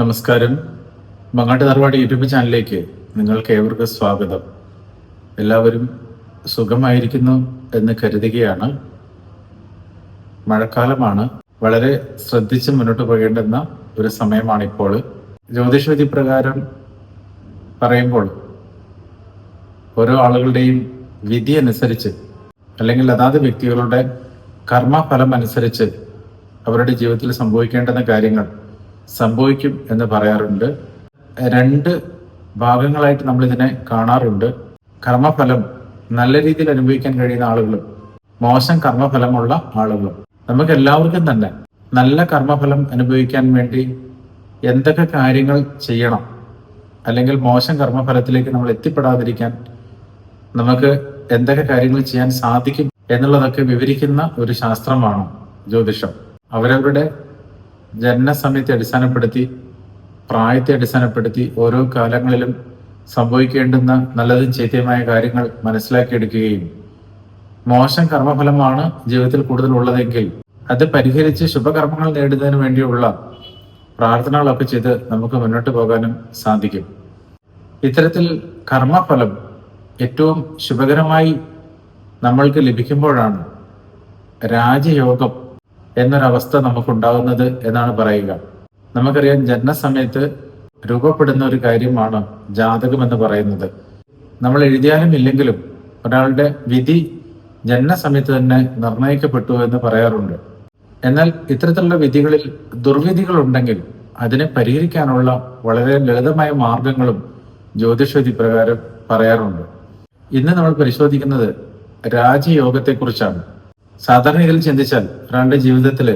നമസ്കാരം. മങ്ങാട്ട് തറവാട് യൂട്യൂബ് ചാനലിലേക്ക് നിങ്ങൾക്ക് ഏവർക്കും സ്വാഗതം. എല്ലാവരും സുഖമായിരിക്കുന്നു എന്ന് കരുതുകയാണ്. മഴക്കാലമാണ്. വളരെ ശ്രദ്ധിച്ച് മുന്നോട്ട് പോകേണ്ടുന്ന ഒരു സമയമാണിപ്പോൾ. ജ്യോതിഷവിധി പ്രകാരം പറയുമ്പോൾ ഓരോ ആളുകളുടെയും വിധി അനുസരിച്ച് അല്ലെങ്കിൽ അതാത് വ്യക്തികളുടെ കർമ്മഫലം അനുസരിച്ച് അവരുടെ ജീവിതത്തിൽ സംഭവിക്കേണ്ടുന്ന കാര്യങ്ങൾ സംഭവിക്കും എന്ന് പറയാറുണ്ട്. രണ്ട് ഭാഗങ്ങളായിട്ട് നമ്മൾ ഇതിനെ കാണാറുണ്ട്. കർമ്മഫലം നല്ല രീതിയിൽ അനുഭവിക്കാൻ കഴിയുന്ന ആളുകളും മോശം കർമ്മഫലമുള്ള ആളുകളും. നമുക്ക് എല്ലാവർക്കും തന്നെ നല്ല കർമ്മഫലം അനുഭവിക്കാൻ വേണ്ടി എന്തൊക്കെ കാര്യങ്ങൾ ചെയ്യണം? അല്ലെങ്കിൽ മോശം കർമ്മഫലത്തിലേക്ക് നമ്മൾ എത്തിപ്പെടാതിരിക്കാൻ നമുക്ക് എന്തൊക്കെ കാര്യങ്ങൾ ചെയ്യാൻ സാധിക്കും എന്നുള്ളതൊക്കെ വിവരിക്കുന്ന ഒരു ശാസ്ത്രമാണ് ജ്യോതിഷം. അവരവരുടെ ജനനസമയത്തെ അടിസ്ഥാനപ്പെടുത്തി പ്രായത്തെ അടിസ്ഥാനപ്പെടുത്തി ഓരോ കാലങ്ങളിലും സംഭവിക്കേണ്ടുന്ന നല്ലതും ചൈത്യമായ കാര്യങ്ങൾ മനസ്സിലാക്കിയെടുക്കുകയും മോശം കർമ്മഫലമാണ് ജീവിതത്തിൽ കൂടുതൽ ഉള്ളതെങ്കിൽ അത് പരിഹരിച്ച് ശുഭകർമ്മങ്ങൾ നേടുന്നതിന് വേണ്ടിയുള്ള പ്രാർത്ഥനകളൊക്കെ ചെയ്ത് നമുക്ക് മുന്നോട്ട് പോകാനും സാധിക്കും. ഇത്തരത്തിൽ കർമ്മഫലം ഏറ്റവും ശുഭകരമായി നമ്മൾക്ക് ലഭിക്കുമ്പോഴാണ് രാജയോഗം എന്നൊരവസ്ഥ നമുക്കുണ്ടാകുന്നത് എന്നാണ് പറയുക. നമുക്കറിയാം ജനനസമയത്ത് രൂപപ്പെടുന്ന ഒരു കാര്യമാണ് ജാതകം എന്ന് പറയുന്നത്. നമ്മൾ എഴുതിയാലും ഇല്ലെങ്കിലും ഒരാളുടെ വിധി ജനനസമയത്ത് തന്നെ നിർണയിക്കപ്പെട്ടു എന്ന് പറയാറുണ്ട്. എന്നാൽ ഇത്തരത്തിലുള്ള വിധികളിൽ ദുർവിധികൾ ഉണ്ടെങ്കിൽ അതിനെ പരിഹരിക്കാനുള്ള വളരെ ലളിതമായ മാർഗങ്ങളും ജ്യോതിഷവിധി പ്രകാരം പറയാറുണ്ട്. ഇന്ന് നമ്മൾ പരിശോധിക്കുന്നത് രാജയോഗത്തെക്കുറിച്ചാണ് സാധാരണ ഇതിൽ ചിന്തിച്ചാൽ ഒരാളുടെ ജീവിതത്തിൽ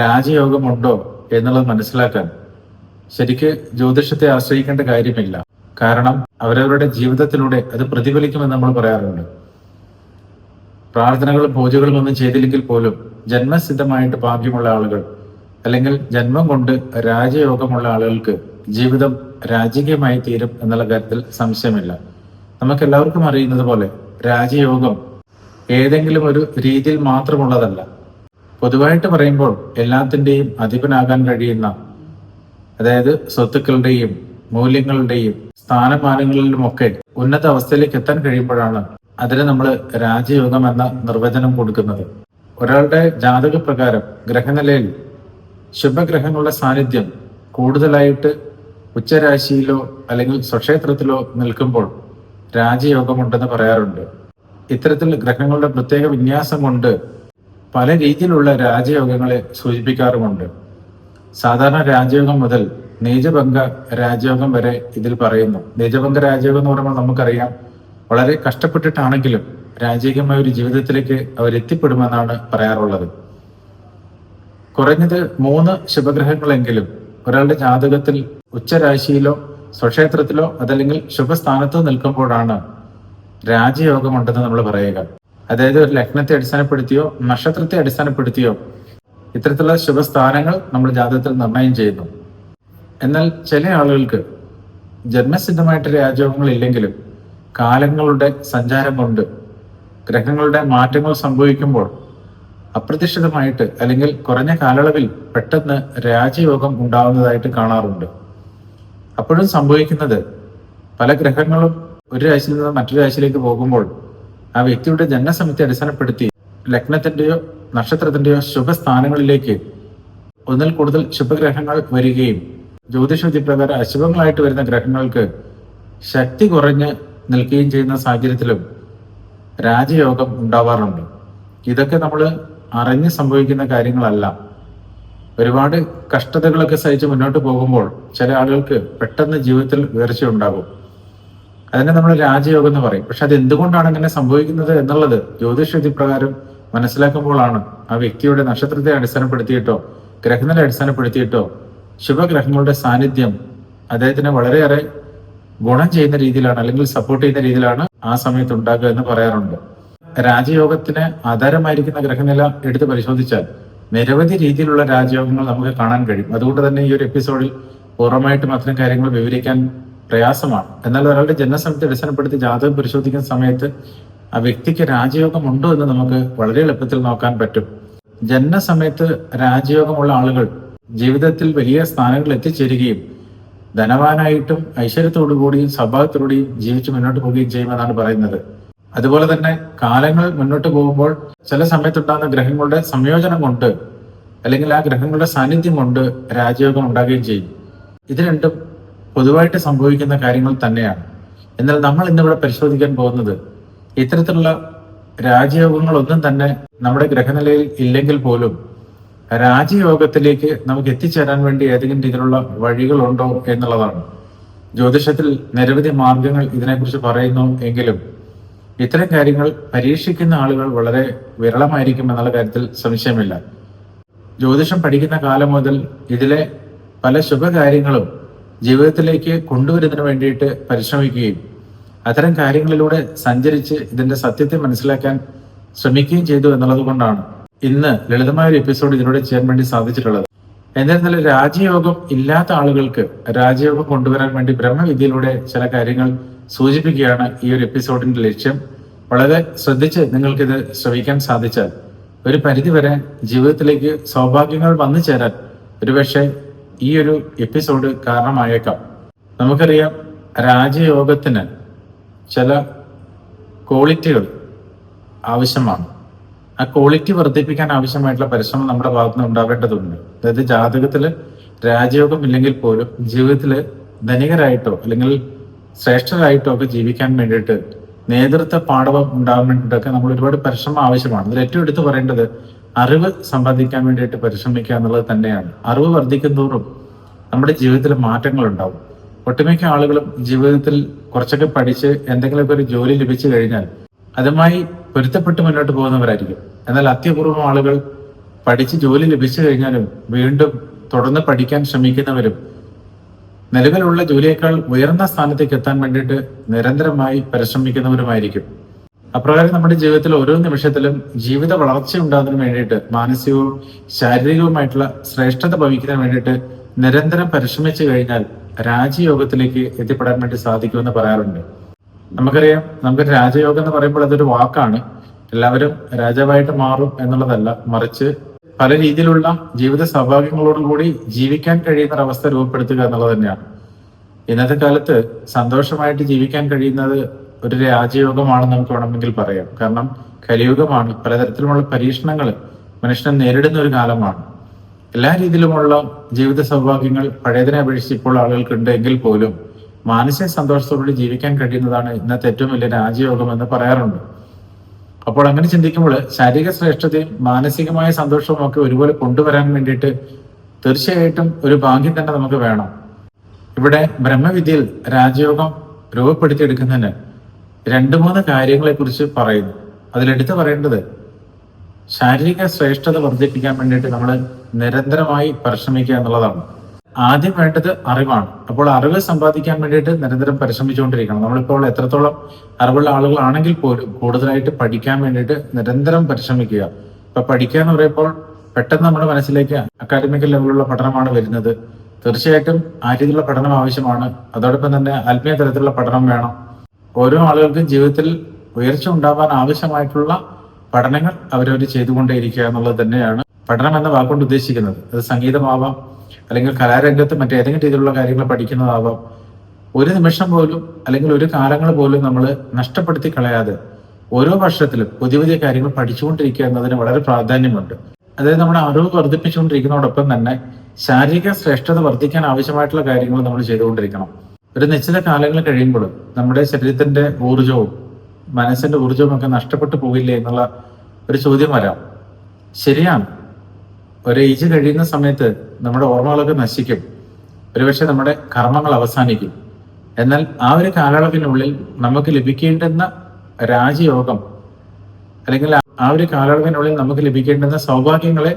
രാജയോഗമുണ്ടോ എന്നുള്ളത് മനസ്സിലാക്കാൻ ശരിക്ക് ജ്യോതിഷത്തെ ആശ്രയിക്കേണ്ട കാര്യമില്ല. കാരണം അവരവരുടെ ജീവിതത്തിലൂടെ അത് പ്രതിഫലിക്കുമെന്ന് നമ്മൾ പറയാറുണ്ട്. പ്രാർത്ഥനകളും പൂജകളും ഒന്നും ചെയ്തില്ലെങ്കിൽ പോലും ജന്മസിദ്ധമായിട്ട് ഭാഗ്യമുള്ള ആളുകൾ അല്ലെങ്കിൽ ജന്മം കൊണ്ട് രാജയോഗമുള്ള ആളുകൾക്ക് ജീവിതം രാജകീയമായി തീരും എന്നുള്ള കാര്യത്തിൽ സംശയമില്ല. നമുക്ക് എല്ലാവർക്കും അറിയുന്നത് പോലെ രാജയോഗം ഏതെങ്കിലും ഒരു രീതിയിൽ മാത്രമുള്ളതല്ല. പൊതുവായിട്ട് പറയുമ്പോൾ എല്ലാത്തിന്റെയും അധിപനാകാൻ കഴിയുന്ന അതായത് സ്വത്തുക്കളുടെയും മൂല്യങ്ങളുടെയും സ്ഥാനമാനങ്ങളിലുമൊക്കെ ഉന്നത അവസ്ഥയിലേക്ക് എത്താൻ കഴിയുമ്പോഴാണ് അതിന് നമ്മൾ രാജയോഗം എന്ന നിർവചനം കൊടുക്കുന്നത്. ഒരാളുടെ ജാതക പ്രകാരം ഗ്രഹനിലയിൽ ശുഭഗ്രഹങ്ങളുടെ സാന്നിധ്യം കൂടുതലായിട്ട് ഉച്ചരാശിയിലോ അല്ലെങ്കിൽ സ്വക്ഷേത്രത്തിലോ നിൽക്കുമ്പോൾ രാജയോഗമുണ്ടെന്ന് പറയാറുണ്ട്. ഇത്തരത്തിൽ ഗ്രഹങ്ങളുടെ പ്രത്യേക വിന്യാസം കൊണ്ട് പല രീതിയിലുള്ള രാജയോഗങ്ങളെ സൂചിപ്പിക്കാറുമുണ്ട്. സാധാരണ രാജയോഗം മുതൽ നീചഭംഗ രാജയോഗം വരെ ഇതിൽ പറയുന്നു. നീചഭംഗ രാജയോഗം എന്ന് പറയുമ്പോൾ നമുക്കറിയാം വളരെ കഷ്ടപ്പെട്ടിട്ടാണെങ്കിലും രാജകീയമായ ഒരു ജീവിതത്തിലേക്ക് അവർ എത്തിപ്പെടുമെന്നാണ് പറയാറുള്ളത്. കുറഞ്ഞത് മൂന്ന് ശുഭഗ്രഹങ്ങളെങ്കിലും ഒരാളുടെ ജാതകത്തിൽ ഉച്ചരാശിയിലോ സ്വക്ഷേത്രത്തിലോ അതല്ലെങ്കിൽ ശുഭസ്ഥാനത്തോ നിൽക്കുമ്പോഴാണ് രാജയോഗമുണ്ടെന്ന് നമ്മൾ പറയുക. അതായത് ഒരു ലഗ്നത്തെ അടിസ്ഥാനപ്പെടുത്തിയോ നക്ഷത്രത്തെ അടിസ്ഥാനപ്പെടുത്തിയോ ഇത്തരത്തിലുള്ള ശുഭസ്ഥാനങ്ങൾ നമ്മൾ ജാതകത്തിൽ നിർണയം ചെയ്യുന്നു. എന്നാൽ ചില ആളുകൾക്ക് ജന്മസിദ്ധമായിട്ട് രാജയോഗങ്ങൾ ഇല്ലെങ്കിലും കാലങ്ങളുടെ സഞ്ചാരം കൊണ്ട് ഗ്രഹങ്ങളുടെ മാറ്റങ്ങൾ സംഭവിക്കുമ്പോൾ അപ്രതീക്ഷിതമായിട്ട് അല്ലെങ്കിൽ കുറഞ്ഞ കാലയളവിൽ പെട്ടെന്ന് രാജയോഗം ഉണ്ടാവുന്നതായിട്ട് കാണാറുണ്ട്. അപ്പോഴും സംഭവിക്കുന്നത് പല ഗ്രഹങ്ങളും ഒരു രാശിയിൽ നിന്ന് മറ്റൊരു രാശിയിലേക്ക് പോകുമ്പോൾ ആ വ്യക്തിയുടെ ജനനസമയത്തെ അടിസ്ഥാനപ്പെടുത്തി ലഗ്നത്തിന്റെയോ നക്ഷത്രത്തിന്റെയോ ശുഭസ്ഥാനങ്ങളിലേക്ക് ഒന്നിൽ കൂടുതൽ ശുഭഗ്രഹങ്ങൾ വരികയും ജ്യോതിഷവിധി പ്രകാരം അശുഭങ്ങളായിട്ട് വരുന്ന ഗ്രഹങ്ങൾക്ക് ശക്തി കുറഞ്ഞ് നിൽക്കുകയും ചെയ്യുന്ന സാഹചര്യത്തിലും രാജയോഗം ഉണ്ടാവാറുണ്ട്. ഇതൊക്കെ നമ്മൾ അറിഞ്ഞ് സംഭവിക്കുന്ന കാര്യങ്ങളല്ല. ഒരുപാട് കഷ്ടതകളൊക്കെ സഹിച്ച് മുന്നോട്ട് പോകുമ്പോൾ ചില ആളുകൾക്ക് പെട്ടെന്ന് ജീവിതത്തിൽ ഉയർച്ച ഉണ്ടാകും അതിനെ നമ്മൾ രാജയോഗം എന്ന് പറയും. പക്ഷെ അത് എന്തുകൊണ്ടാണ് അങ്ങനെ സംഭവിക്കുന്നത് എന്നുള്ളത് ജ്യോതിഷവിധി പ്രകാരം മനസ്സിലാക്കുമ്പോഴാണ് ആ വ്യക്തിയുടെ നക്ഷത്രത്തെ അടിസ്ഥാനപ്പെടുത്തിയിട്ടോ ഗ്രഹങ്ങളെ അടിസ്ഥാനപ്പെടുത്തിയിട്ടോ ശുഭഗ്രഹങ്ങളുടെ സാന്നിധ്യം അദ്ദേഹത്തിന് വളരെയേറെ ഗുണം ചെയ്യുന്ന രീതിയിലാണ് അല്ലെങ്കിൽ സപ്പോർട്ട് ചെയ്യുന്ന രീതിയിലാണ് ആ സമയത്ത് ഉണ്ടാകുക എന്ന് പറയാറുണ്ട്. രാജയോഗത്തിന് ആധാരമായിരിക്കുന്ന ഗ്രഹനില എടുത്ത് പരിശോധിച്ചാൽ നിരവധി രീതിയിലുള്ള രാജയോഗങ്ങൾ നമുക്ക് കാണാൻ കഴിയും. അതുകൊണ്ട് തന്നെ ഈ ഒരു എപ്പിസോഡിൽ പൂർണമായിട്ടും അത്തരം കാര്യങ്ങൾ വിവരിക്കാൻ പ്രയാസമാണ്. എന്നാൽ ഒരാളുടെ ജനനസമയത്ത് അടിസ്ഥാനപ്പെടുത്തി ജാതകം പരിശോധിക്കുന്ന സമയത്ത് ആ വ്യക്തിക്ക് രാജയോഗം ഉണ്ടോ എന്ന് നമുക്ക് വളരെ എളുപ്പത്തിൽ നോക്കാൻ പറ്റും. ജനനസമയത്ത് രാജയോഗമുള്ള ആളുകൾ ജീവിതത്തിൽ വലിയ സ്ഥാനങ്ങളിൽ എത്തിച്ചേരുകയും ധനവാനായിട്ടും ഐശ്വര്യത്തോടു കൂടിയും സൗഭാഗ്യത്തോടെയും ജീവിച്ച് മുന്നോട്ട് പോവുകയും ചെയ്യുമെന്നാണ് പറയുന്നത്. അതുപോലെ തന്നെ കാലങ്ങൾ മുന്നോട്ട് പോകുമ്പോൾ ചില സമയത്തുണ്ടാകുന്ന ഗ്രഹങ്ങളുടെ സംയോജനം കൊണ്ട് അല്ലെങ്കിൽ ആ ഗ്രഹങ്ങളുടെ സാന്നിധ്യം കൊണ്ട് രാജയോഗം ഉണ്ടാകുകയും ചെയ്യും. ഇത് രണ്ടും പൊതുവായിട്ട് സംഭവിക്കുന്ന കാര്യങ്ങൾ തന്നെയാണ്. എന്നാൽ നമ്മൾ ഇന്നിവിടെ പരിശോധിക്കാൻ പോകുന്നത് ഇത്തരത്തിലുള്ള രാജയോഗങ്ങളൊന്നും തന്നെ നമ്മുടെ ഗ്രഹനിലയിൽ ഇല്ലെങ്കിൽ പോലും രാജയോഗത്തിലേക്ക് നമുക്ക് എത്തിച്ചേരാൻ വേണ്ടി ഏതെങ്കിലും രീതിയിലുള്ള വഴികളുണ്ടോ എന്നുള്ളതാണ്. ജ്യോതിഷത്തിൽ നിരവധി മാർഗങ്ങൾ ഇതിനെക്കുറിച്ച് പറയുന്നു എങ്കിലും ഇത്തരം കാര്യങ്ങൾ പരീക്ഷിക്കുന്ന ആളുകൾ വളരെ വിരളമായിരിക്കും എന്നുള്ള കാര്യത്തിൽ സംശയമില്ല. ജ്യോതിഷം പഠിക്കുന്ന കാലം മുതൽ ഇതിലെ പല ശുഭകാര്യങ്ങളും ജീവിതത്തിലേക്ക് കൊണ്ടുവരുന്നതിന് വേണ്ടിയിട്ട് പരിശ്രമിക്കുകയും അത്തരം കാര്യങ്ങളിലൂടെ സഞ്ചരിച്ച് ഇതിന്റെ സത്യത്തെ മനസ്സിലാക്കാൻ ശ്രമിക്കുകയും ചെയ്തു എന്നുള്ളത് കൊണ്ടാണ് ഇന്ന് ലളിതമായ ഒരു എപ്പിസോഡ് ഇതിലൂടെ ചെയ്യാൻ വേണ്ടി സാധിച്ചിട്ടുള്ളത്. എന്നിരുന്നാലും രാജയോഗം ഇല്ലാത്ത ആളുകൾക്ക് രാജയോഗം കൊണ്ടുവരാൻ വേണ്ടി ബ്രഹ്മവിദ്യയിലൂടെ ചില കാര്യങ്ങൾ സൂചിപ്പിക്കുകയാണ് ഈ ഒരു എപ്പിസോഡിന്റെ ലക്ഷ്യം. വളരെ ശ്രദ്ധിച്ച് നിങ്ങൾക്കിത് ശ്രവിക്കാൻ സാധിച്ചാൽ ഒരു പരിധിവരെ ജീവിതത്തിലേക്ക് സൗഭാഗ്യങ്ങൾ വന്നു ചേരാൻ ഒരുപക്ഷെ ഈ ഒരു എപ്പിസോഡ് കാരണമായേക്കാം. നമുക്കറിയാം രാജയോഗത്തിന് ചില ക്വാളിറ്റികൾ ആവശ്യമാണ്. ആ ക്വാളിറ്റി വർദ്ധിപ്പിക്കാൻ ആവശ്യമായിട്ടുള്ള പരിശ്രമം നമ്മുടെ ഭാഗത്ത് നിന്ന് ഉണ്ടാവേണ്ടതുണ്ട്. അതായത് ജാതകത്തിൽ രാജയോഗം ഇല്ലെങ്കിൽ പോലും ജീവിതത്തിൽ ധനികരായിട്ടോ അല്ലെങ്കിൽ ശ്രേഷ്ഠരായിട്ടോ ഒക്കെ ജീവിക്കാൻ വേണ്ടിയിട്ട് നേതൃത്വ പാഠവം ഉണ്ടാകാൻ നമ്മൾ ഒരുപാട് പരിശ്രമം ആവശ്യമാണ്. അതിൽ ഏറ്റവും എടുത്തു പറയേണ്ടത് അറിവ് സമ്പാദിക്കാൻ വേണ്ടിയിട്ട് പരിശ്രമിക്കുക എന്നുള്ളത് തന്നെയാണ്. അറിവ് വർദ്ധിക്കുന്തോറും നമ്മുടെ ജീവിതത്തിൽ മാറ്റങ്ങൾ ഉണ്ടാവും. ഒട്ടുമിക്ക ആളുകളും ജീവിതത്തിൽ കുറച്ചൊക്കെ പഠിച്ച് എന്തെങ്കിലുമൊക്കെ ഒരു ജോലി ലഭിച്ചു കഴിഞ്ഞാൽ അതുമായി പൊരുത്തപ്പെട്ട് മുന്നോട്ട് പോകുന്നവരായിരിക്കും. എന്നാൽ അത്യപൂർവം ആളുകൾ പഠിച്ച് ജോലി ലഭിച്ചു കഴിഞ്ഞാലും വീണ്ടും തുടർന്ന് പഠിക്കാൻ ശ്രമിക്കുന്നവരും നിലവിലുള്ള ജോലിയേക്കാൾ ഉയർന്ന സ്ഥാനത്തേക്ക് എത്താൻ വേണ്ടിയിട്ട് നിരന്തരമായി പരിശ്രമിക്കുന്നവരുമായിരിക്കും. അപ്രകാരം നമ്മുടെ ജീവിതത്തിൽ ഓരോ നിമിഷത്തിലും ജീവിത വളർച്ച ഉണ്ടാകുന്നതിന് വേണ്ടിയിട്ട് മാനസികവും ശാരീരികവുമായിട്ടുള്ള ശ്രേഷ്ഠത ഭവിക്കുന്നതിന് വേണ്ടിയിട്ട് നിരന്തരം പരിശ്രമിച്ചു കഴിഞ്ഞാൽ രാജയോഗത്തിലേക്ക് എത്തിപ്പെടാൻ വേണ്ടി സാധിക്കുമെന്ന് പറയാറുണ്ട്. നമുക്കറിയാം നമുക്ക് രാജയോഗം എന്ന് പറയുമ്പോൾ അതൊരു വാക്കാണ്. എല്ലാവരും രാജാവായിട്ട് മാറും എന്നുള്ളതല്ല. മറിച്ച് പല രീതിയിലുള്ള ജീവിത സൗഭാഗ്യങ്ങളോടുകൂടി ജീവിക്കാൻ കഴിയുന്ന ഒരു അവസ്ഥ രൂപപ്പെടുത്തുക എന്നുള്ളത് തന്നെയാണ്. ഇന്നത്തെ കാലത്ത് സന്തോഷമായിട്ട് ജീവിക്കാൻ കഴിയുന്നത് ഒരു രാജയോഗമാണെന്ന് നമുക്ക് വേണമെങ്കിൽ പറയാം. കാരണം കലിയുഗമാണ്. പലതരത്തിലുമുള്ള പരീക്ഷണങ്ങൾ മനുഷ്യനെ നേരിടുന്ന ഒരു കാലമാണ്. എല്ലാ രീതിയിലുമുള്ള ജീവിത സൗഭാഗ്യങ്ങൾ പഴയതിനെ അപേക്ഷിച്ച് ഇപ്പോൾ ആളുകൾക്കുണ്ട് എങ്കിൽ പോലും മാനസിക സന്തോഷത്തോടുകൂടി ജീവിക്കാൻ കഴിയുന്നതാണ് ഇന്നത്തെ ഏറ്റവും വലിയ രാജയോഗം എന്ന് പറയാറുണ്ട്. അപ്പോൾ അങ്ങനെ ചിന്തിക്കുമ്പോൾ ശാരീരിക ശ്രേഷ്ഠതയും മാനസികമായ സന്തോഷവും ഒക്കെ ഒരുപോലെ കൊണ്ടുവരാൻ വേണ്ടിയിട്ട് തീർച്ചയായിട്ടും ഒരു ഭാഗ്യം തന്നെ നമുക്ക് വേണം. ഇവിടെ ബ്രഹ്മവിദ്യയിൽ രാജയോഗം രൂപപ്പെടുത്തിയെടുക്കുന്നതിന് രണ്ട് മൂന്ന് കാര്യങ്ങളെ കുറിച്ച് പറയുന്നു. അതിലെടുത്ത് പറയേണ്ടത് ശാരീരിക ശ്രേഷ്ഠത വർദ്ധിപ്പിക്കാൻ വേണ്ടിയിട്ട് നമ്മൾ നിരന്തരമായി പരിശ്രമിക്കുക എന്നുള്ളതാണ്. ആദ്യം വേണ്ടത് അറിവാണ്. അപ്പോൾ അറിവ് സമ്പാദിക്കാൻ വേണ്ടിയിട്ട് നിരന്തരം പരിശ്രമിച്ചുകൊണ്ടിരിക്കണം. നമ്മളിപ്പോൾ എത്രത്തോളം അറിവുള്ള ആളുകളാണെങ്കിൽ പോലും കൂടുതലായിട്ട് പഠിക്കാൻ വേണ്ടിയിട്ട് നിരന്തരം പരിശ്രമിക്കുക. ഇപ്പൊ പഠിക്കുക എന്ന് പറയുമ്പോൾ പെട്ടെന്ന് നമ്മുടെ മനസ്സിലേക്ക് അക്കാദമിക് ലെവലിലുള്ള പഠനമാണ് വരുന്നത്. തീർച്ചയായിട്ടും ആ രീതിയിലുള്ള പഠനം ആവശ്യമാണ്. അതോടൊപ്പം തന്നെ ആത്മീയ തരത്തിലുള്ള പഠനം വേണം. ഓരോ ആളുകൾക്കും ജീവിതത്തിൽ ഉയർച്ച ഉണ്ടാവാൻ ആവശ്യമായിട്ടുള്ള പഠനങ്ങൾ അവരവർ ചെയ്തുകൊണ്ടേയിരിക്കുക എന്നുള്ളത് തന്നെയാണ് പഠനം എന്ന വാക്കുകൊണ്ട് ഉദ്ദേശിക്കുന്നത്. അത് സംഗീതമാവാം അല്ലെങ്കിൽ കലാരംഗത്ത് മറ്റേതെങ്കിലും രീതിയിലുള്ള കാര്യങ്ങൾ പഠിക്കുന്നതാവാം. ഒരു നിമിഷം പോലും അല്ലെങ്കിൽ ഒരു കാലങ്ങൾ പോലും നമ്മൾ നഷ്ടപ്പെടുത്തി കളയാതെ ഓരോ വർഷത്തിലും പുതിയ പുതിയ കാര്യങ്ങൾ പഠിച്ചുകൊണ്ടിരിക്കുക എന്നതിന് വളരെ പ്രാധാന്യമുണ്ട്. അതായത് നമ്മുടെ അറിവ് വർദ്ധിപ്പിച്ചുകൊണ്ടിരിക്കുന്നതോടൊപ്പം തന്നെ ശാരീരിക ശ്രേഷ്ഠത വർദ്ധിക്കാൻ ആവശ്യമായിട്ടുള്ള കാര്യങ്ങൾ നമ്മൾ ചെയ്തുകൊണ്ടിരിക്കണം. ഒരു നിശ്ചിത കാലങ്ങൾ കഴിയുമ്പോൾ നമ്മുടെ ശരീരത്തിന്റെ ഊർജവും മനസ്സിന്റെ ഊർജവും ഒക്കെ നഷ്ടപ്പെട്ടു പോകില്ലേ എന്നുള്ള ഒരു ചോദ്യം വരാം. ശരിയാണ്. ഒരു ഏജ് കഴിയുന്ന സമയത്ത് നമ്മുടെ ഓർമ്മകളൊക്കെ നശിക്കും. ഒരുപക്ഷെ നമ്മുടെ കർമ്മങ്ങൾ അവസാനിക്കും. എന്നാൽ ആ ഒരു കാലയളവിനുള്ളിൽ നമുക്ക് ലഭിക്കേണ്ടുന്ന രാജയോഗം അല്ലെങ്കിൽ ആ ഒരു കാലയളവിനുള്ളിൽ നമുക്ക് ലഭിക്കേണ്ടുന്ന സൗഭാഗ്യങ്ങളെ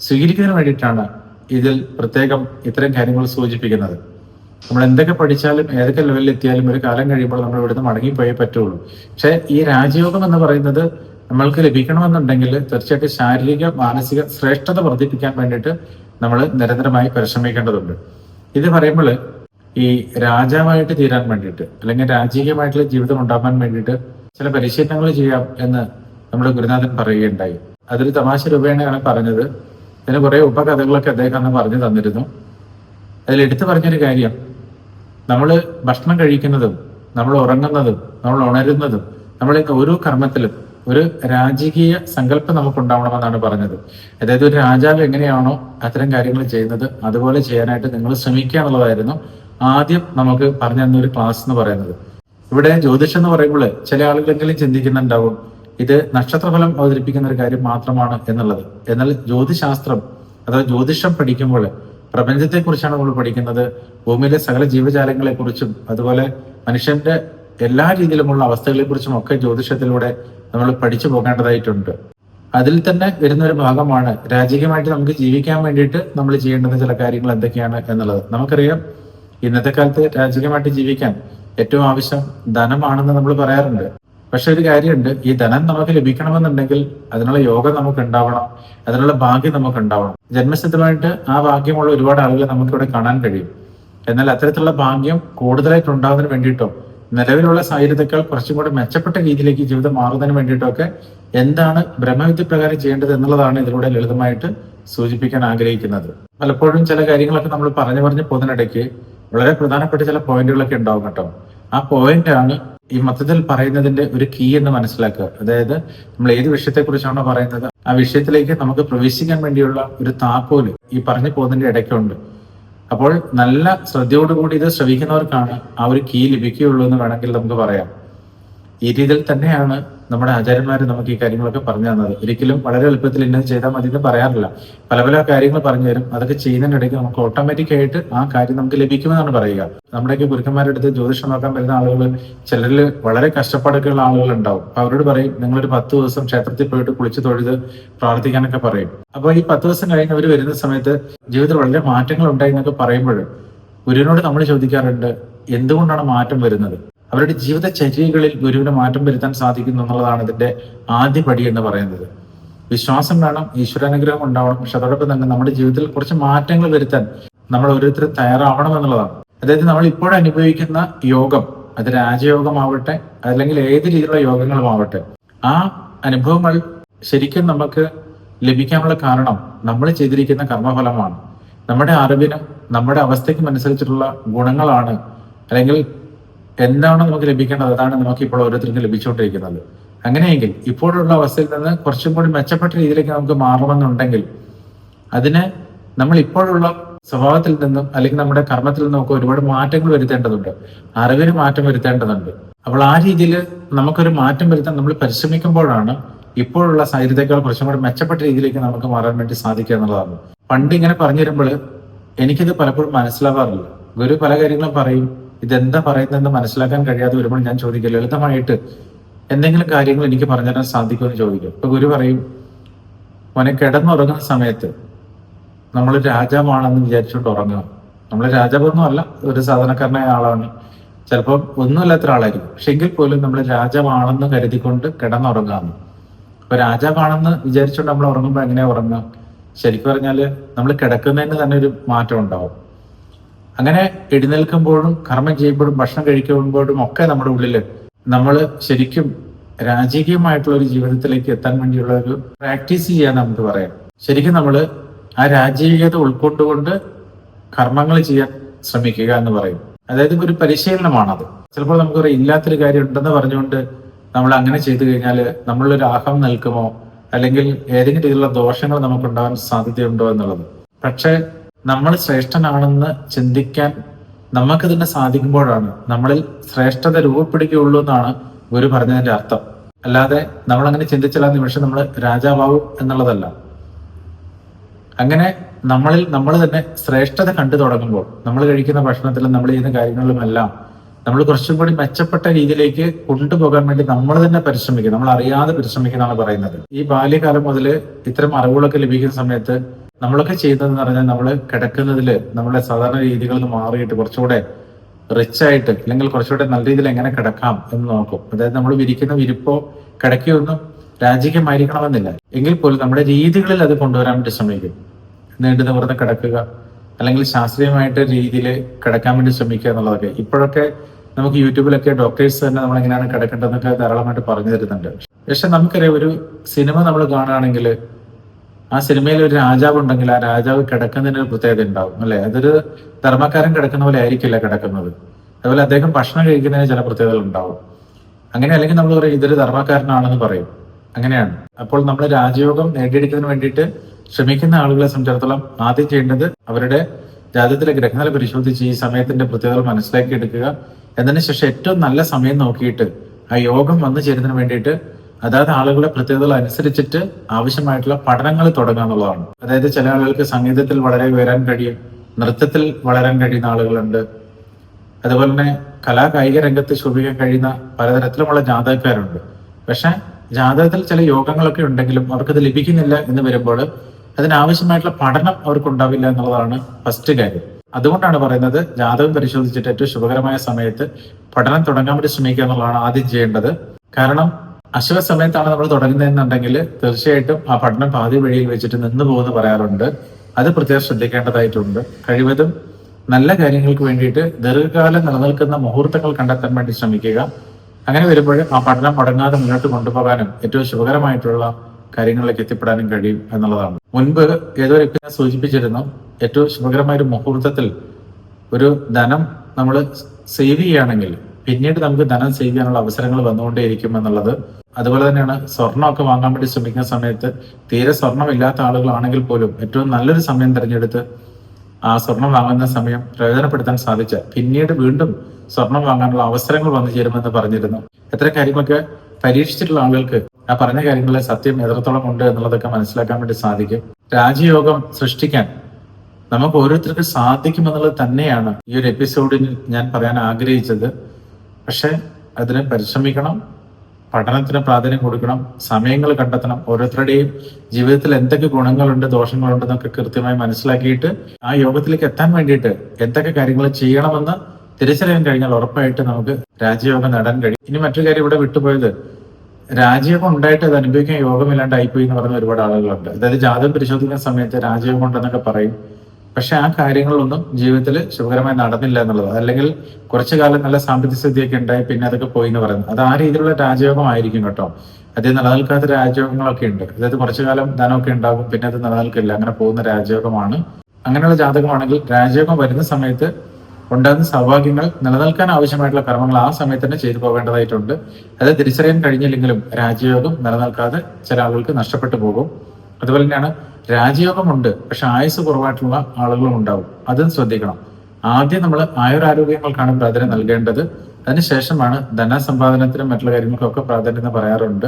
സ്വീകരിക്കുന്നതിന് വേണ്ടിയിട്ടാണ് ഇതിൽ പ്രത്യേകം ഇത്തരം കാര്യങ്ങൾ സൂചിപ്പിക്കുന്നത്. നമ്മൾ എന്തൊക്കെ പഠിച്ചാലും ഏതൊക്കെ ലെവലിൽ എത്തിയാലും ഒരു കാലം കഴിയുമ്പോൾ നമ്മൾ ഇവിടുന്ന് മടങ്ങിപ്പോയേ പറ്റുള്ളൂ. പക്ഷെ ഈ രാജയോഗം എന്ന് പറയുന്നത് നമ്മൾക്ക് ലഭിക്കണമെന്നുണ്ടെങ്കിൽ തീർച്ചയായിട്ടും ശാരീരിക മാനസിക ശ്രേഷ്ഠത വർദ്ധിപ്പിക്കാൻ വേണ്ടിയിട്ട് നമ്മൾ നിരന്തരമായി പരിശ്രമിക്കേണ്ടതുണ്ട്. ഇത് പറയുമ്പോൾ ഈ രാജാവായിട്ട് തീരാൻ വേണ്ടിയിട്ട് അല്ലെങ്കിൽ രാജകീയമായിട്ടുള്ള ജീവിതം ഉണ്ടാകാൻ വേണ്ടിയിട്ട് ചില പരിശീലനങ്ങൾ ചെയ്യാം എന്ന് നമ്മുടെ ഗുരുനാഥൻ പറയുകയുണ്ടായി. അതൊരു തമാശ രൂപേണയാണ് പറഞ്ഞത്. ഇതിന് കുറേ ഉപകഥകളൊക്കെ അദ്ദേഹം അന്ന് പറഞ്ഞു തന്നിരുന്നു. അതിൽ എടുത്തു പറഞ്ഞൊരു കാര്യം നമ്മൾ ഭക്ഷണം കഴിക്കുന്നതും നമ്മൾ ഉറങ്ങുന്നതും നമ്മൾ ഉണരുന്നതും നമ്മളൊക്കെ ഓരോ കർമ്മത്തിലും ഒരു രാജകീയ സങ്കല്പം നമുക്ക് ഉണ്ടാവണമെന്നാണ് പറഞ്ഞത്. അതായത് ഒരു രാജാവ് എങ്ങനെയാണോ അത്തരം കാര്യങ്ങൾ ചെയ്യുന്നത് അതുപോലെ ചെയ്യാനായിട്ട് നിങ്ങൾ ശ്രമിക്കുക എന്നുള്ളതായിരുന്നു ആദ്യം നമുക്ക് പറഞ്ഞു തന്ന ഒരു ക്ലാസ് എന്ന് പറയുന്നത്. ഇവിടെ ജ്യോതിഷം എന്ന് പറയുമ്പോൾ ചില ആളുകളെങ്കിലും ചിന്തിക്കുന്നുണ്ടാവും ഇത് നക്ഷത്രഫലം അവതരിപ്പിക്കുന്ന ഒരു കാര്യം മാത്രമാണ് എന്നുള്ളത്. എന്നാൽ ജ്യോതിശാസ്ത്രം അഥവാ ജ്യോതിഷം പഠിക്കുമ്പോൾ പ്രപഞ്ചത്തെ കുറിച്ചാണ് നമ്മൾ പഠിക്കുന്നത്. ഭൂമിയിലെ സകല ജീവജാലങ്ങളെ കുറിച്ചും അതുപോലെ മനുഷ്യന്റെ എല്ലാ രീതിയിലുമുള്ള അവസ്ഥകളെ കുറിച്ചും ഒക്കെ ജ്യോതിഷത്തിലൂടെ നമ്മൾ പഠിച്ചു പോകേണ്ടതായിട്ടുണ്ട്. അതിൽ തന്നെ വരുന്ന ഒരു ഭാഗമാണ് രാജകീയമായിട്ട് നമുക്ക് ജീവിക്കാൻ വേണ്ടിയിട്ട് നമ്മൾ ചെയ്യേണ്ടുന്ന ചില കാര്യങ്ങൾ എന്തൊക്കെയാണ് എന്നുള്ളത്. നമുക്കറിയാം ഇന്നത്തെ കാലത്ത് രാജകീയമായിട്ട് ജീവിക്കാൻ ഏറ്റവും ആവശ്യം ധനമാണെന്ന് നമ്മൾ പറയാറുണ്ട്. പക്ഷെ ഒരു കാര്യമുണ്ട്. ഈ ധനം നമുക്ക് ലഭിക്കണമെന്നുണ്ടെങ്കിൽ അതിനുള്ള യോഗം നമുക്ക് ഉണ്ടാവണം അതിനുള്ള ഭാഗ്യം നമുക്ക് ഉണ്ടാവണം ജന്മസിദ്ധമായിട്ട് ആ ഭാഗ്യമുള്ള ഒരുപാട് ആളുകൾ നമുക്കിവിടെ കാണാൻ കഴിയും. എന്നാൽ അത്തരത്തിലുള്ള ഭാഗ്യം കൂടുതലായിട്ട് ഉണ്ടാകുന്നതിന് വേണ്ടിയിട്ടോ നിലവിലുള്ള സാഹചര്യത്തെക്കാൾ കുറച്ചും കൂടെ മെച്ചപ്പെട്ട രീതിയിലേക്ക് ജീവിതം മാറുന്നതിന് വേണ്ടിയിട്ടൊക്കെ എന്താണ് ബ്രഹ്മവിദ്യ പ്രകാരം ചെയ്യേണ്ടത് എന്നുള്ളതാണ് ഇതിലൂടെ ലളിതമായിട്ട് സൂചിപ്പിക്കാൻ ആഗ്രഹിക്കുന്നത്. പലപ്പോഴും ചില കാര്യങ്ങളൊക്കെ നമ്മൾ പറഞ്ഞു പറഞ്ഞു പോകുന്നതിനിടയ്ക്ക് വളരെ പ്രധാനപ്പെട്ട ചില പോയിന്റുകളൊക്കെ ഉണ്ടാവും കേട്ടോ. ആ പോയിന്റ് ആണ് ഈ മൊത്തത്തിൽ പറയുന്നതിന്റെ ഒരു കീ എന്ന് മനസ്സിലാക്കുക. അതായത് നമ്മൾ ഏത് വിഷയത്തെ കുറിച്ചാണോ പറയുന്നത് ആ വിഷയത്തിലേക്ക് നമുക്ക് പ്രവേശിക്കാൻ വേണ്ടിയുള്ള ഒരു താക്കോൽ ഈ പറഞ്ഞു പോകുന്നതിന്റെ ഇടയ്ക്കുണ്ട്. അപ്പോൾ നല്ല ശ്രദ്ധയോടുകൂടി ഇത് ശ്രവിക്കുന്നവർക്കാണ് ആ ഒരു കീ ലഭിക്കുകയുള്ളൂ എന്ന് വേണമെങ്കിൽ നമുക്ക് പറയാം. ഈ രീതിയിൽ തന്നെയാണ് നമ്മുടെ ആചാര്യന്മാർ നമുക്ക് ഈ കാര്യങ്ങളൊക്കെ പറഞ്ഞു തന്നത്. ഒരിക്കലും വളരെ എളുപ്പത്തിൽ ഇന്നത് ചെയ്താൽ മതി എന്ന് പറയാറില്ല. പല പല കാര്യങ്ങൾ പറഞ്ഞു തരും. അതൊക്കെ ചെയ്യുന്നതിനിടയ്ക്ക് നമുക്ക് ഓട്ടോമാറ്റിക് ആയിട്ട് ആ കാര്യം നമുക്ക് ലഭിക്കുമെന്നാണ് പറയുക. നമ്മുടെയൊക്കെ ഗുരുക്കന്മാരുടെ അടുത്ത് ജ്യോതിഷം നോക്കാൻ വരുന്ന ആളുകൾ ചിലരിൽ വളരെ കഷ്ടപ്പാടൊക്കെ ഉള്ള ആളുകൾ ഉണ്ടാവും. അപ്പൊ അവരോട് പറയും നിങ്ങളൊരു പത്ത് ദിവസം ക്ഷേത്രത്തിൽ പോയിട്ട് കുളിച്ച് തൊഴുത് പ്രാർത്ഥിക്കാനൊക്കെ പറയും. അപ്പോൾ ഈ പത്ത് ദിവസം കഴിഞ്ഞ് അവർ വരുന്ന സമയത്ത് ജീവിതത്തിൽ വളരെ മാറ്റങ്ങൾ ഉണ്ടായി എന്നൊക്കെ പറയുമ്പോൾ ഗുരുവിനോട് നമ്മൾ ചോദിക്കാറുണ്ട് എന്തുകൊണ്ടാണ് മാറ്റം വരുന്നത്? അവരുടെ ജീവിതചര്യകളിൽ ഗുരുവിന് മാറ്റം വരുത്താൻ സാധിക്കുന്നു എന്നുള്ളതാണ് ഇതിന്റെ ആദ്യ പടി എന്ന് പറയുന്നത്. വിശ്വാസം വേണം ഈശ്വരാനുഗ്രഹം ഉണ്ടാവണം പക്ഷെ അതോടൊപ്പം തന്നെ നമ്മുടെ ജീവിതത്തിൽ കുറച്ച് മാറ്റങ്ങൾ വരുത്താൻ നമ്മൾ ഓരോരുത്തരും തയ്യാറാവണം എന്നുള്ളതാണ്. അതായത് നമ്മൾ ഇപ്പോൾ അനുഭവിക്കുന്ന യോഗം അത് രാജയോഗമാവട്ടെ അല്ലെങ്കിൽ ഏത് രീതിയിലുള്ള യോഗങ്ങളുമാവട്ടെ ആ അനുഭവങ്ങൾ ശരിക്കും നമുക്ക് ലഭിക്കാനുള്ള കാരണം നമ്മൾ ചെയ്തിരിക്കുന്ന കർമ്മഫലമാണ്. നമ്മുടെ അറിവിനും നമ്മുടെ അവസ്ഥയ്ക്കും അനുസരിച്ചിട്ടുള്ള ഗുണങ്ങളാണ്. അല്ലെങ്കിൽ എന്താണോ നമുക്ക് ലഭിക്കേണ്ടത്? അതാണ് നമുക്ക് ഇപ്പോൾ ഓരോരുത്തർക്കും ലഭിച്ചുകൊണ്ടിരിക്കുന്നത്. അങ്ങനെയെങ്കിൽ ഇപ്പോഴുള്ള അവസ്ഥയിൽ നിന്ന് കുറച്ചും കൂടി മെച്ചപ്പെട്ട രീതിയിലേക്ക് നമുക്ക് മാറണമെന്നുണ്ടെങ്കിൽ അതിന് നമ്മൾ ഇപ്പോഴുള്ള സ്വഭാവത്തിൽ നിന്നും അല്ലെങ്കിൽ നമ്മുടെ കർമ്മത്തിൽ നിന്നും ഒക്കെ ഒരുപാട് മാറ്റങ്ങൾ വരുത്തേണ്ടതുണ്ട്. അറിവിന് മാറ്റം വരുത്തേണ്ടതുണ്ട്. അപ്പോൾ ആ രീതിയിൽ നമുക്കൊരു മാറ്റം വരുത്താൻ നമ്മൾ പരിശ്രമിക്കുമ്പോഴാണ് ഇപ്പോഴുള്ള സാഹചര്യത്തെക്കാൾ കുറച്ചും കൂടി മെച്ചപ്പെട്ട രീതിയിലേക്ക് നമുക്ക് മാറാൻ വേണ്ടി സാധിക്കുക എന്നുള്ളതാണ്. പണ്ട് ഇങ്ങനെ പറഞ്ഞു തരുമ്പോൾ എനിക്കിത് പലപ്പോഴും മനസ്സിലാവാറില്ല. ഗുരു പല കാര്യങ്ങളും പറയും. ഇതെന്താ പറയുന്നതെന്ന് മനസ്സിലാക്കാൻ കഴിയാതെ വരുമ്പോൾ ഞാൻ ചോദിക്കും. ലളിതമായിട്ട് എന്തെങ്കിലും കാര്യങ്ങൾ എനിക്ക് പറഞ്ഞു പറഞ്ഞുതരാൻ സാധിക്കുമെന്ന് ചോദിക്കും. ഇപ്പൊ ഗുരു പറയും മോനെ കിടന്നുറങ്ങുന്ന സമയത്ത് നമ്മൾ രാജാവാണെന്ന് വിചാരിച്ചുകൊണ്ട് ഉറങ്ങുക. നമ്മൾ രാജാവൊന്നും അല്ല ഒരു സാധാരണക്കാരനായ ആളാണ്. ചിലപ്പോൾ ഒന്നുമില്ലാത്ത ഒരാളായിരിക്കും. പക്ഷെ എങ്കിൽ പോലും നമ്മൾ രാജാവാണെന്ന് കരുതിക്കൊണ്ട് കിടന്നുറങ്ങാന്ന്. അപ്പൊ രാജാവാണെന്ന് വിചാരിച്ചുകൊണ്ട് നമ്മൾ ഉറങ്ങുമ്പോൾ എങ്ങനെയാ ഉറങ്ങുക? ശരിക്കും പറഞ്ഞാൽ നമ്മൾ കിടക്കുന്നതിന് തന്നെ ഒരു മാറ്റം ഉണ്ടാവും. അങ്ങനെ എഴുന്നേൽക്കുമ്പോഴും കർമ്മം ചെയ്യുമ്പോഴും ഭക്ഷണം കഴിക്കുമ്പോഴും ഒക്കെ നമ്മുടെ ഉള്ളിൽ നമ്മൾ ശരിക്കും രാജകീയമായിട്ടുള്ള ഒരു ജീവിതത്തിലേക്ക് എത്താൻ വേണ്ടിയുള്ള ഒരു പ്രാക്ടീസ് ചെയ്യാൻ നമുക്ക് പറയാം. ശരിക്കും നമ്മൾ ആ രാജകീയത ഉൾക്കൊണ്ടുകൊണ്ട് കർമ്മങ്ങൾ ചെയ്യാൻ ശ്രമിക്കുക എന്ന് പറയും. അതായത് ഒരു പരിശീലനമാണത്. ചിലപ്പോൾ നമുക്ക് പറയാം ഇല്ലാത്തൊരു കാര്യം ഉണ്ടെന്ന് പറഞ്ഞുകൊണ്ട് നമ്മൾ അങ്ങനെ ചെയ്തു കഴിഞ്ഞാൽ നമ്മളൊരു ആഹം നിൽക്കുമോ അല്ലെങ്കിൽ ഏതെങ്കിലും രീതിയിലുള്ള ദോഷങ്ങൾ നമുക്ക് ഉണ്ടാകാൻ സാധ്യതയുണ്ടോ എന്നുള്ളത്. പക്ഷേ നമ്മൾ ശ്രേഷ്ഠനാണെന്ന് ചിന്തിക്കാൻ നമുക്ക് തന്നെ സാധിക്കുമ്പോഴാണ് നമ്മളിൽ ശ്രേഷ്ഠത രൂപപ്പെടുകയുള്ളൂ എന്നാണ് ഗുരു പറഞ്ഞതിന്റെ അർത്ഥം. അല്ലാതെ നമ്മൾ അങ്ങനെ ചിന്തിച്ചാൽ ആ നിമിഷം നമ്മൾ രാജാവാകും എന്നുള്ളതല്ല. അങ്ങനെ നമ്മളിൽ നമ്മൾ തന്നെ ശ്രേഷ്ഠത കണ്ടു തുടങ്ങുമ്പോൾ നമ്മൾ കഴിക്കുന്ന ഭക്ഷണത്തിലും നമ്മൾ ചെയ്യുന്ന കാര്യങ്ങളിലുമെല്ലാം നമ്മൾ കുറച്ചും കൂടി മെച്ചപ്പെട്ട രീതിയിലേക്ക് കൊണ്ടുപോകാൻ വേണ്ടി നമ്മൾ തന്നെ പരിശ്രമിക്കുക നമ്മൾ അറിയാതെ പരിശ്രമിക്കുന്നതാണ് പറയുന്നത്. ഈ ബാല്യകാലം മുതൽ ഇത്തരം അറിവുകളൊക്കെ ലഭിക്കുന്ന സമയത്ത് നമ്മളൊക്കെ ചെയ്യുന്നതെന്ന് പറഞ്ഞാൽ നമ്മൾ കിടക്കുന്നതിൽ നമ്മളെ സാധാരണ രീതികളിൽ നിന്ന് മാറിയിട്ട് കുറച്ചുകൂടെ റിച്ച് ആയിട്ട് അല്ലെങ്കിൽ കുറച്ചുകൂടെ നല്ല രീതിയിൽ എങ്ങനെ കിടക്കാം എന്ന് നോക്കും. അതായത് നമ്മൾ വിരിക്കുന്ന വിരിപ്പോ കിടക്കുകയൊന്നും രാജകീയമായിരിക്കണമെന്നില്ല എങ്കിൽ പോലും നമ്മുടെ രീതികളിൽ അത് കൊണ്ടുവരാൻ വേണ്ടി ശ്രമിക്കും. നീണ്ടു നിവർന്ന് കിടക്കുക അല്ലെങ്കിൽ ശാസ്ത്രീയമായിട്ട് രീതിയിൽ കിടക്കാൻ വേണ്ടി ശ്രമിക്കുക എന്നുള്ളതൊക്കെ. ഇപ്പോഴൊക്കെ നമുക്ക് യൂട്യൂബിലൊക്കെ ഡോക്ടേഴ്സ് തന്നെ നമ്മൾ എങ്ങനെയാണ് കിടക്കേണ്ടതെന്നൊക്കെ ധാരാളമായിട്ട് പറഞ്ഞു തരുന്നുണ്ട്. പക്ഷെ നമുക്കറിയാം ഒരു സിനിമ നമ്മൾ കാണുകയാണെങ്കിൽ ആ സിനിമയിൽ ഒരു രാജാവ് ഉണ്ടെങ്കിൽ ആ രാജാവ് കിടക്കുന്നതിന് ഒരു പ്രത്യേകത ഉണ്ടാവും അല്ലെ? അതൊരു ധർമ്മക്കാരൻ കിടക്കുന്ന പോലെ ആയിരിക്കില്ല കിടക്കുന്നത്. അതുപോലെ അദ്ദേഹം ഭക്ഷണം കഴിക്കുന്നതിന് ചില പ്രത്യേകതകൾ ഉണ്ടാവും. അങ്ങനെ അല്ലെങ്കിൽ നമ്മൾ പറയും ഇതൊരു ധർമ്മക്കാരനാണെന്ന് പറയും. അങ്ങനെയാണ്. അപ്പോൾ നമ്മൾ രാജയോഗം നേടിയെടുക്കുന്നതിന് വേണ്ടിയിട്ട് ശ്രമിക്കുന്ന ആളുകളെ സംബന്ധിച്ചിടത്തോളം ആദ്യം ചെയ്യേണ്ടത് അവരുടെ ജാതത്തിലെ ഗ്രഹങ്ങളെ പരിശോധിച്ച് ഈ സമയത്തിന്റെ പ്രത്യേകതകൾ മനസ്സിലാക്കി എടുക്കുക. എന്നതിന് ശേഷം ഏറ്റവും നല്ല സമയം നോക്കിയിട്ട് ആ യോഗം വന്നു ചേരുന്നതിന് വേണ്ടിയിട്ട് അതായത് ആളുകളുടെ പ്രത്യേകതകൾ അനുസരിച്ചിട്ട് ആവശ്യമായിട്ടുള്ള പഠനങ്ങൾ തുടങ്ങുക എന്നുള്ളതാണ്. അതായത് ചില ആളുകൾക്ക് സംഗീതത്തിൽ വളരെ ഉയരാൻ കഴിയും നൃത്തത്തിൽ വളരാൻ കഴിയുന്ന ആളുകളുണ്ട്. അതുപോലെ തന്നെ കലാ കായിക രംഗത്ത് ശോഭിക്കാൻ കഴിയുന്ന പലതരത്തിലുമുള്ള ജാതകക്കാരുണ്ട്. പക്ഷെ ജാതകത്തിൽ ചില യോഗങ്ങളൊക്കെ ഉണ്ടെങ്കിലും അവർക്കത് ലഭിക്കുന്നില്ല എന്ന് വരുമ്പോൾ അതിനാവശ്യമായിട്ടുള്ള പഠനം അവർക്ക് ഉണ്ടാവില്ല എന്നുള്ളതാണ് ഫസ്റ്റ് കാര്യം. അതുകൊണ്ടാണ് പറയുന്നത് ജാതകം പരിശോധിച്ചിട്ട് ഏറ്റവും ശുഭകരമായ സമയത്ത് പഠനം തുടങ്ങാൻ വേണ്ടി ശ്രമിക്കുക എന്നുള്ളതാണ് ആദ്യം ചെയ്യേണ്ടത്. കാരണം അശുഭ സമയത്താണ് നമ്മൾ തുടങ്ങുന്നതെന്നുണ്ടെങ്കിൽ തീർച്ചയായിട്ടും ആ പഠനം പാതി വഴിയിൽ വെച്ചിട്ട് നിന്ന് പോകുമെന്ന് പറയാറുണ്ട്. അത് പ്രത്യേകം ശ്രദ്ധിക്കേണ്ടതായിട്ടുണ്ട്. കഴിവതും നല്ല കാര്യങ്ങൾക്ക് വേണ്ടിയിട്ട് ദീർഘകാലം നിലനിൽക്കുന്ന മുഹൂർത്തങ്ങൾ കണ്ടെത്താൻ വേണ്ടി ശ്രമിക്കുക. അങ്ങനെ വരുമ്പോൾ ആ പഠനം മുടങ്ങാതെ മുന്നോട്ട് കൊണ്ടുപോകാനും ഏറ്റവും ശുഭകരമായിട്ടുള്ള കാര്യങ്ങളിലേക്ക് എത്തിപ്പെടാനും കഴിയും എന്നുള്ളതാണ്. മുൻപ് ഏതോ എപ്പിനെ സൂചിപ്പിച്ചിരുന്നു ഏറ്റവും ശുഭകരമായ ഒരു മുഹൂർത്തത്തിൽ ഒരു ധനം നമ്മൾ സേവ് ചെയ്യുകയാണെങ്കിൽ പിന്നീട് നമുക്ക് ധനം സേവ് ചെയ്യാനുള്ള അവസരങ്ങൾ വന്നുകൊണ്ടേയിരിക്കും എന്നുള്ളത്. അതുപോലെ തന്നെയാണ് സ്വർണമൊക്കെ വാങ്ങാൻ വേണ്ടി ശ്രമിക്കുന്ന സമയത്ത് തീരെ സ്വർണമില്ലാത്ത ആളുകളാണെങ്കിൽ പോലും ഏറ്റവും നല്ലൊരു സമയം തിരഞ്ഞെടുത്ത് ആ സ്വർണം വാങ്ങുന്ന സമയം പ്രയോജനപ്പെടുത്താൻ സാധിച്ച പിന്നീട് വീണ്ടും സ്വർണം വാങ്ങാനുള്ള അവസരങ്ങൾ വന്നു ചേരുമെന്ന് പറഞ്ഞിരുന്നു. എത്ര കാര്യങ്ങളൊക്കെ പരീക്ഷിച്ചിട്ടുള്ള ആളുകൾക്ക് ആ പറഞ്ഞ കാര്യങ്ങളെ സത്യം എത്രത്തോളം ഉണ്ട് എന്നുള്ളതൊക്കെ മനസ്സിലാക്കാൻ വേണ്ടി സാധിക്കും. രാജയോഗം സൃഷ്ടിക്കാൻ നമുക്ക് ഓരോരുത്തർക്ക് സാധിക്കുമെന്നുള്ളത് തന്നെയാണ് ഈ ഒരു എപ്പിസോഡിൽ ഞാൻ പറയാൻ ആഗ്രഹിച്ചത്. പക്ഷെ അതിനെ പരിശ്രമിക്കണം പഠനത്തിന് പ്രാധാന്യം കൊടുക്കണം സമയങ്ങൾ കണ്ടെത്തണം ഓരോരുത്തരുടെയും ജീവിതത്തിൽ എന്തൊക്കെ ഗുണങ്ങളുണ്ട് ദോഷങ്ങളുണ്ട് എന്നൊക്കെ കൃത്യമായി മനസ്സിലാക്കിയിട്ട് ആ യോഗത്തിലേക്ക് എത്താൻ വേണ്ടിയിട്ട് എന്തൊക്കെ കാര്യങ്ങൾ ചെയ്യണമെന്ന് തിരിച്ചറിയാൻ കഴിഞ്ഞാൽ ഉറപ്പായിട്ട് നമുക്ക് രാജയോഗം നേടാൻ കഴിയും. ഇനി മറ്റൊരു കാര്യം ഇവിടെ വിട്ടുപോയത് രാജയോഗം ഉണ്ടായിട്ട് അത് അനുഭവിക്കാൻ യോഗമില്ലാണ്ടായിപ്പോയി എന്ന് പറയുന്ന ഒരുപാട് ആളുകളുണ്ട്. അതായത് ജാതകം പരിശോധിക്കുന്ന സമയത്ത് രാജയോഗം ഉണ്ടെന്നൊക്കെ പറയും. പക്ഷെ ആ കാര്യങ്ങളൊന്നും ജീവിതത്തിൽ ശുഭകരമായി നടന്നില്ല എന്നുള്ളത്. അല്ലെങ്കിൽ കുറച്ചു കാലം നല്ല സാമ്പത്തിക സ്ഥിതിയൊക്കെ ഉണ്ടായി പിന്നെ അതൊക്കെ പോയി എന്ന് പറയുന്നത്. അത് ആ രീതിയിലുള്ള രാജയോഗം ആയിരിക്കും കേട്ടോ. അത് നിലനിൽക്കാത്ത രാജയോഗങ്ങളൊക്കെ ഉണ്ട്. അതായത് കുറച്ചു കാലം ധനമൊക്കെ ഉണ്ടാകും പിന്നെ അത് നിലനിൽക്കില്ല. അങ്ങനെ പോകുന്ന രാജയോഗമാണ്. അങ്ങനെയുള്ള ജാതകമാണെങ്കിൽ രാജയോഗം വരുന്ന സമയത്ത് ഉണ്ടാകുന്ന സൗഭാഗ്യങ്ങൾ നിലനിൽക്കാൻ ആവശ്യമായിട്ടുള്ള കർമ്മങ്ങൾ ആ സമയത്ത് തന്നെ ചെയ്തു പോകേണ്ടതായിട്ടുണ്ട്. അത് തിരിച്ചറിയാൻ കഴിഞ്ഞില്ലെങ്കിലും രാജയോഗം നിലനിൽക്കാതെ ചില ആളുകൾക്ക് നഷ്ടപ്പെട്ടു പോകും. അതുപോലെ തന്നെയാണ് രാജയോഗമുണ്ട് പക്ഷെ ആയുസ് കുറവായിട്ടുള്ള ആളുകളും ഉണ്ടാവും. അതും ശ്രദ്ധിക്കണം. ആദ്യം നമ്മൾ ആയുരാരോഗ്യങ്ങൾക്കാണ് പ്രാധാന്യം നൽകേണ്ടത്. അതിനുശേഷമാണ് ധനസമ്പാദനത്തിനും മറ്റുള്ള കാര്യങ്ങൾക്കൊക്കെ പ്രാധാന്യം എന്ന് പറയാറുണ്ട്.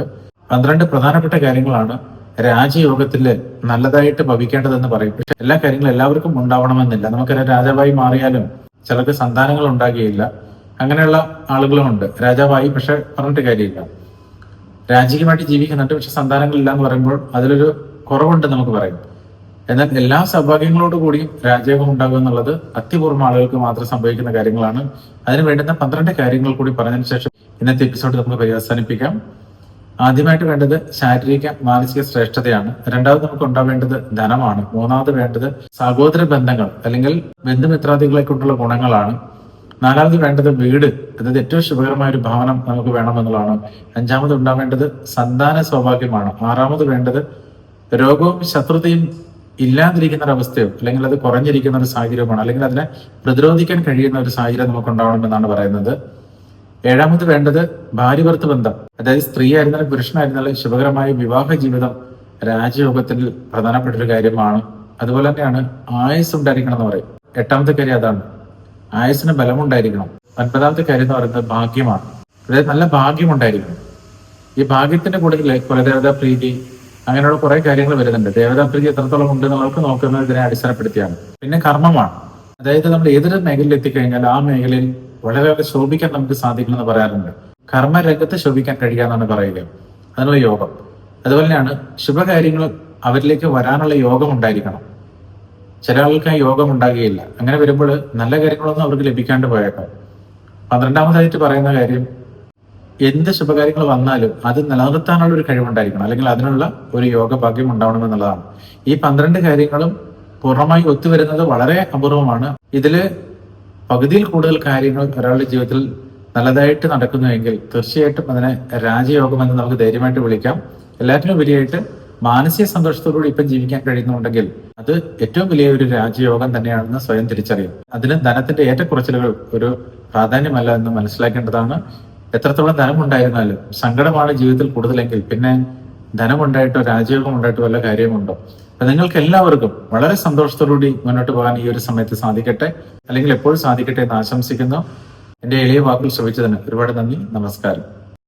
പന്ത്രണ്ട് പ്രധാനപ്പെട്ട കാര്യങ്ങളാണ് രാജയോഗത്തിൽ നല്ലതായിട്ട് ഭവിക്കേണ്ടതെന്ന് പറയും. പക്ഷെ എല്ലാ കാര്യങ്ങളും എല്ലാവർക്കും ഉണ്ടാവണമെന്നില്ല. നമുക്കൊരു രാജാവായി മാറിയാലും ചിലർക്ക് സന്താനങ്ങൾ ഉണ്ടാകുകയില്ല. അങ്ങനെയുള്ള ആളുകളുമുണ്ട് രാജാവായി പക്ഷെ പറഞ്ഞിട്ട് കാര്യമില്ല. രാജകീയമായിട്ട് ജീവിക്കുന്നുണ്ട് പക്ഷെ സന്താനങ്ങളില്ല എന്ന് പറയുമ്പോൾ അതിലൊരു കുറവുണ്ട് നമുക്ക് പറയാം. എന്നാൽ എല്ലാ സൗഭാഗ്യങ്ങളോട് കൂടിയും രാജയോഗം ഉണ്ടാകുക എന്നുള്ളത് അത്യപൂർവം ആളുകൾക്ക് മാത്രം സംഭവിക്കുന്ന കാര്യങ്ങളാണ്. അതിന് വേണ്ടുന്ന പന്ത്രണ്ട് കാര്യങ്ങൾ കൂടി പറഞ്ഞതിന് ശേഷം ഇന്നത്തെ എപ്പിസോഡ് നമുക്ക് പര്യവസാനിപ്പിക്കാം. ആദ്യമായിട്ട് വേണ്ടത് ശാരീരിക മാനസിക ശ്രേഷ്ഠതയാണ്. രണ്ടാമത് നമുക്ക് ഉണ്ടാവേണ്ടത് ധനമാണ്. മൂന്നാമത് വേണ്ടത് സഹോദര ബന്ധങ്ങൾ അല്ലെങ്കിൽ ബന്ധുമിത്രാദികളെ കൊണ്ടുള്ള ഗുണങ്ങളാണ്. നാലാമത് വേണ്ടത് വീട്. അതായത് ഏറ്റവും ശുഭകരമായ ഒരു ഭവനം നമുക്ക് വേണമെന്നുള്ളതാണ്. അഞ്ചാമത് ഉണ്ടാവേണ്ടത് സന്താന സൗഭാഗ്യമാണ്. ആറാമത് വേണ്ടത് രോഗവും ശത്രുതയും ഇല്ലാതിരിക്കുന്ന ഒരു അവസ്ഥയോ അല്ലെങ്കിൽ അത് കുറഞ്ഞിരിക്കുന്ന ഒരു സാഹചര്യമാണ് അല്ലെങ്കിൽ അതിനെ പ്രതിരോധിക്കാൻ കഴിയുന്ന ഒരു സാഹചര്യം നമുക്ക് ഉണ്ടാവണം എന്നാണ് പറയുന്നത്. ഏഴാമത് വേണ്ടത് ഭാര്യ ഭർത്ത ബന്ധം. അതായത് സ്ത്രീ ആയിരുന്നാലും പുരുഷനായിരുന്നാലും ശുഭകരമായ വിവാഹ ജീവിതം രാജയോഗത്തിൽ പ്രധാനപ്പെട്ട ഒരു കാര്യമാണ്. അതുപോലെ തന്നെയാണ് ആയുസ് ഉണ്ടായിരിക്കണം എന്ന് പറയും. എട്ടാമത്തെ കാര്യം അതാണ്. ആയുസിന് ബലമുണ്ടായിരിക്കണം. ഒൻപതാമത്തെ കാര്യം എന്ന് പറയുന്നത് ഭാഗ്യമാണ്. അതായത് നല്ല ഭാഗ്യം ഉണ്ടായിരിക്കണം. ഈ ഭാഗ്യത്തിന്റെ കൂടുതൽ കുലദേവതാ പ്രീതി അങ്ങനെയുള്ള കുറെ കാര്യങ്ങൾ വരുന്നുണ്ട്. ദേവതാപ്രീതി എത്രത്തോളം ഉണ്ട് നമ്മൾക്ക് നോക്കുന്നത് ഇതിനെ അടിസ്ഥാനപ്പെടുത്തിയാണ്. പിന്നെ കർമ്മമാണ്. അതായത് നമ്മൾ ഏതൊരു മേഖലയിൽ എത്തിക്കഴിഞ്ഞാൽ ആ മേഖലയിൽ വളരെയേറെ ശോഭിക്കാൻ നമുക്ക് സാധിക്കുമെന്ന് പറയാറുണ്ട്. കർമ്മരംഗത്ത് ശോഭിക്കാൻ കഴിയുക എന്നാണ് പറയുക. അതിനുള്ള യോഗം. അതുപോലെ തന്നെയാണ് ശുഭകാര്യങ്ങൾ അവരിലേക്ക് വരാനുള്ള യോഗം ഉണ്ടായിരിക്കണം. ചില ആൾക്ക് ആ യോഗം ഉണ്ടാകുകയില്ല. അങ്ങനെ വരുമ്പോൾ നല്ല കാര്യങ്ങളൊന്നും അവർക്ക് ലഭിക്കാണ്ട് പോയേക്കാം. പന്ത്രണ്ടാമതായിട്ട് പറയുന്ന കാര്യം എന്ത് ശുഭകാര്യങ്ങൾ വന്നാലും അത് നിലനിർത്താനുള്ള ഒരു കഴിവുണ്ടായിരിക്കണം. അല്ലെങ്കിൽ അതിനുള്ള ഒരു യോഗ ഭാഗ്യം ഉണ്ടാവണമെന്നുള്ളതാണ് ഈ പന്ത്രണ്ട് കാര്യങ്ങളും പൂർണമായി ഒത്തുവരുന്നത് വളരെ അപൂർവമാണ്. ഇതിൽ പകുതിയിൽ കൂടുതൽ കാര്യങ്ങൾ ഒരാളുടെ ജീവിതത്തിൽ നല്ലതായിട്ട് നടക്കുന്നുവെങ്കിൽ തീർച്ചയായിട്ടും അതിനെ രാജയോഗം എന്ന് നമുക്ക് ധൈര്യമായിട്ട് വിളിക്കാം. എല്ലാറ്റിനും ഉപരിയായിട്ട് മാനസിക സന്തോഷത്തോടുകൂടി ഇപ്പം ജീവിക്കാൻ കഴിയുന്നുണ്ടെങ്കിൽ അത് ഏറ്റവും വലിയ ഒരു രാജയോഗം തന്നെയാണെന്ന് സ്വയം തിരിച്ചറിയും. അതിന് ധനത്തിന്റെ ഏറ്റക്കുറച്ചിലുകൾ ഒരു പ്രാധാന്യമല്ല എന്ന് മനസ്സിലാക്കേണ്ടതാണ്. എത്രത്തോളം ധനം ഉണ്ടായിരുന്നാലും സങ്കടമാണ് ജീവിതത്തിൽ കൂടുതലെങ്കിൽ പിന്നെ ധനമുണ്ടായിട്ടോ രാജയോഗം ഉണ്ടായിട്ടോ വല്ല കാര്യമുണ്ടോ? അപ്പൊ നിങ്ങൾക്ക് എല്ലാവർക്കും വളരെ സന്തോഷത്തോടുകൂടി മുന്നോട്ട് പോകാൻ ഈ ഒരു സമയത്ത് സാധിക്കട്ടെ. അല്ലെങ്കിൽ എപ്പോഴും സാധിക്കട്ടെ എന്ന് ആശംസിക്കുന്നു. എന്റെ എളിയ വാക്കുകൾ ശ്രമിച്ചതിന് ഒരുപാട് നന്ദി. നമസ്കാരം.